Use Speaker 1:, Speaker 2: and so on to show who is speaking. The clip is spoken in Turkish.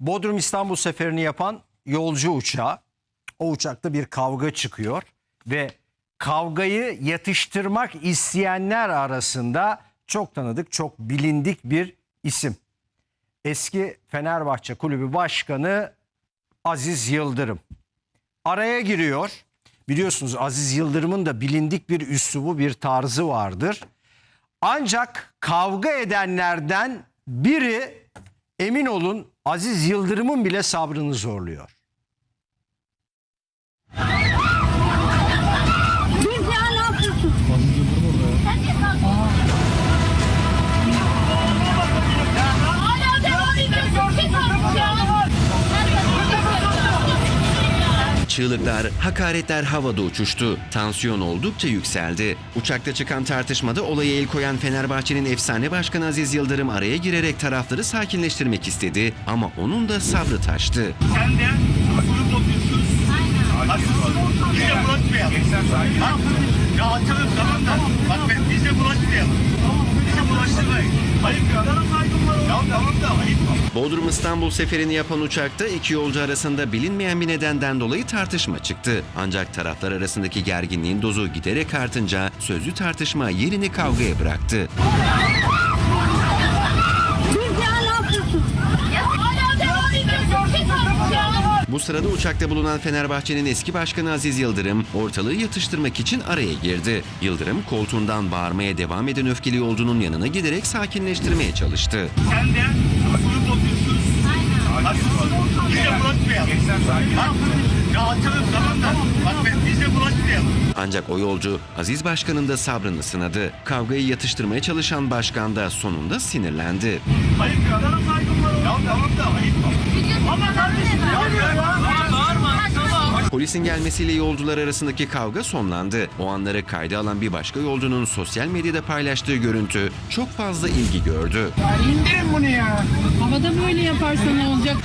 Speaker 1: Bodrum İstanbul seferini yapan yolcu uçağı. O uçakta bir kavga çıkıyor ve kavgayı yatıştırmak isteyenler arasında çok tanıdık, çok bilindik bir isim. Eski Fenerbahçe Kulübü Başkanı Aziz Yıldırım. Araya giriyor. Biliyorsunuz Aziz Yıldırım'ın da bilindik bir üslubu, bir tarzı vardır. Ancak kavga edenlerden biri emin olun Aziz Yıldırım'ın bile sabrını zorluyor.
Speaker 2: Biz ya ne yapıyorsun? Sen niye kaldın?
Speaker 3: Çığlıklar, hakaretler havada uçuştu. Tansiyon oldukça yükseldi. Uçakta çıkan tartışmada olaya el koyan Fenerbahçe'nin efsane başkanı Aziz Yıldırım araya girerek tarafları sakinleştirmek istedi ama onun da sabrı taştı.
Speaker 4: Sen de grup. Biz de bulaşmayalım. Bak, ya açalım tamam da. Bak ben biz de bulaşmayalım. Bize bulaştırmayın. Ayıp ya. Ya tamam da ayıp.
Speaker 3: Bodrum İstanbul seferini yapan uçakta iki yolcu arasında bilinmeyen bir nedenden dolayı tartışma çıktı. Ancak taraflar arasındaki gerginliğin dozu giderek artınca sözlü tartışma yerini kavgaya bıraktı.
Speaker 2: Biz ya ne yapıyorsun? Hala devam ediyorsun. Kim kalmış ya?
Speaker 3: Bu sırada uçakta bulunan Fenerbahçe'nin eski başkanı Aziz Yıldırım ortalığı yatıştırmak için araya girdi. Yıldırım koltuğundan bağırmaya devam eden öfkeli yolcunun yanına giderek sakinleştirmeye çalıştı.
Speaker 4: Sen de. Haklısın. Biz de bulaşmayalım. Bak, ya açalım tamam da. Bak ben biz de bulaşmayalım.
Speaker 3: Ancak o yolcu Aziz Başkan'ın da sabrını sınadı. Kavgayı yatıştırmaya çalışan başkan da sonunda sinirlendi.
Speaker 4: Ayıp ya. Ya tamam da ayıp. Ama kardeşim ya. ya. Bağırma. Tamam.
Speaker 3: Polisin gelmesiyle yolcular arasındaki kavga sonlandı. O anları kayda alan bir başka yolcunun sosyal medyada paylaştığı görüntü çok fazla ilgi gördü.
Speaker 5: Havada böyle yaparsa ne olacak?